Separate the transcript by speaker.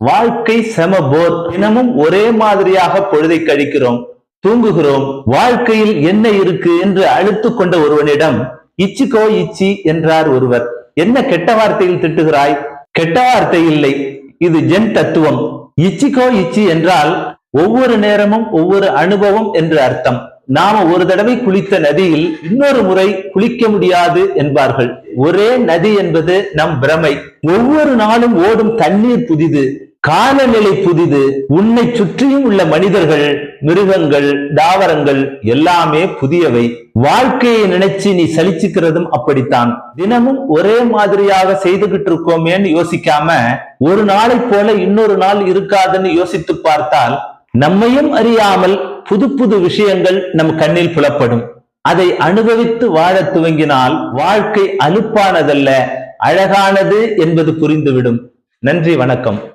Speaker 1: வாழ்க்கை செம போர் தினமும் ஒரே மாதிரியாக பொழுதை கழிக்கிறோம் தூங்குகிறோம். வாழ்க்கையில் என்ன இருக்கு என்று அழுத்து கொண்ட ஒருவனிடம் இச்சிக்கோ இச்சி என்றார் ஒருவர். என்ன கெட்ட வார்த்தையில் திட்டுகிறாய்? கெட்ட வார்த்தை இல்லை. இது ஜென் தத்துவம். இச்சிக்கோ இச்சி என்றால் ஒவ்வொரு நேரமும் ஒவ்வொரு அனுபவம் என்று அர்த்தம். நாம ஒரு தடவை குளித்த நதியில் இன்னொரு முறை குளிக்க முடியாது என்பார்கள். ஒரே நதி என்பது நம் பிரமை. ஒவ்வொரு நாளும் ஓடும் தண்ணீர் புதிது. காலநிலை புதிது உன்னை சுற்றியும் உள்ள மனிதர்கள் மிருகங்கள் தாவரங்கள் எல்லாமே புதியவை. வாழ்க்கையை நினைச்சு நீ சலிச்சுக்கிறதும் அப்படித்தான். தினமும் ஒரே மாதிரியாக செய்துகிட்டு இருக்கோமேன்னு யோசிக்காம ஒரு நாளை போல இன்னொரு நாள் இருக்காதுன்னு யோசித்து பார்த்தால் நம்மையும் அறியாமல் புது புது விஷயங்கள் நம் கண்ணில் புலப்படும். அதை அனுபவித்து வாழத் துவங்கினால் வாழ்க்கை அலுப்பானதல்ல அழகானது என்பது புரிந்துவிடும். நன்றி வணக்கம்.